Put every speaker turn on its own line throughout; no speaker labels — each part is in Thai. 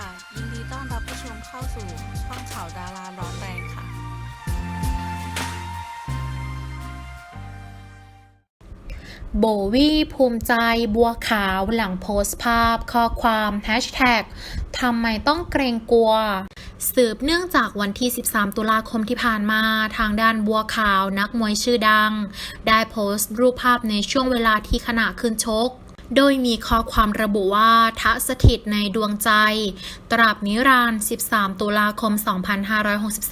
ค่ะ ยินดีต้อนรับผู้ชมเข้าสู่ช่องข่าวดาราร้อนแรงค่ะ
โบวี่ภูมิใจบัวขาวหลังโพสต์ภาพข้อความแฮชแท็กทำไมต้องเกรงกลัวสืบเนื่องจากวันที่ 13 ตุลาคมที่ผ่านมาทางด้านบัวขาวนักมวยชื่อดัง ได้โพสต์รูปภาพในช่วงเวลาที่ขณะขึ้นชก โดยมีข้อความระบุว่าทะสถิตในดวงใจ ตราบนิรันดร์ 13 ตุลาคม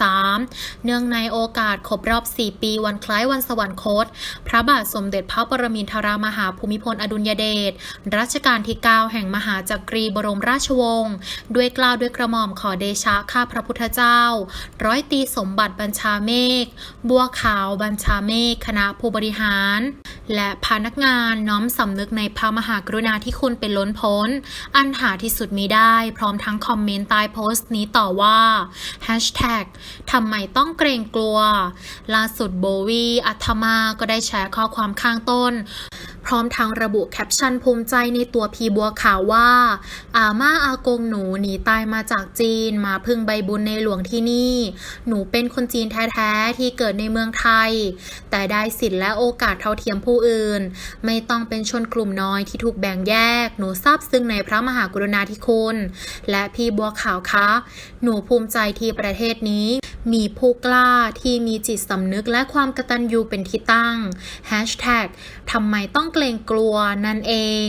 2563 เนื่องในโอกาสครบรอบ 4 ปีวันคล้ายวันสวรรคต พระบาทสมเด็จพระปรมินทรามหาภูมิพลอดุลยเดช รัชกาลที่ 9 แห่งมหาจักรีบรมราชวงศ์ ด้วยกล้าวด้วยกระหม่อมขอเดชะข้าพระพุทธเจ้า ร้อยตีสมบัติบัญชาเมฆ บัวขาวบัญชาเมฆ คณะผู้บริหาร และพนักงานน้อมสำนึกในพระมหากรุณาธิคุณเป็นล้นพ้น อันหาที่สุดมีได้ พร้อมทั้งคอมเมนต์ใต้โพสต์นี้ต่อว่า Hashtag ทำไมต้องเกรงกลัว ล่าสุดโบวีอัธมาก็ได้แชร์ข้อความข้างต้น พร้อมทั้งระบุแคปชั่นภูมิใจในตัวพีบัวขาวว่า อาม่าอากงหนูหนีตายมาจากจีน มาพึ่งใบบุญในหลวงที่นี่ หนูเป็นคนจีนแท้ๆ ที่เกิดในเมืองไทย แต่ได้สิทธิและโอกาสเท่าเทียมผู้อื่น ไม่ต้องเป็นชนกลุ่มน้อยที่ถูกแบ่งแยก หนูซาบซึ้งในพระมหากรุณาธิคุณ และพี่บัวขาวคะ หนูภูมิใจที่ประเทศนี้ มีผู้กล้าที่มีจิตสำนึกและความกตัญญูเป็นที่ตั้ง ทำไมต้องเกรงกลัวนั่นเอง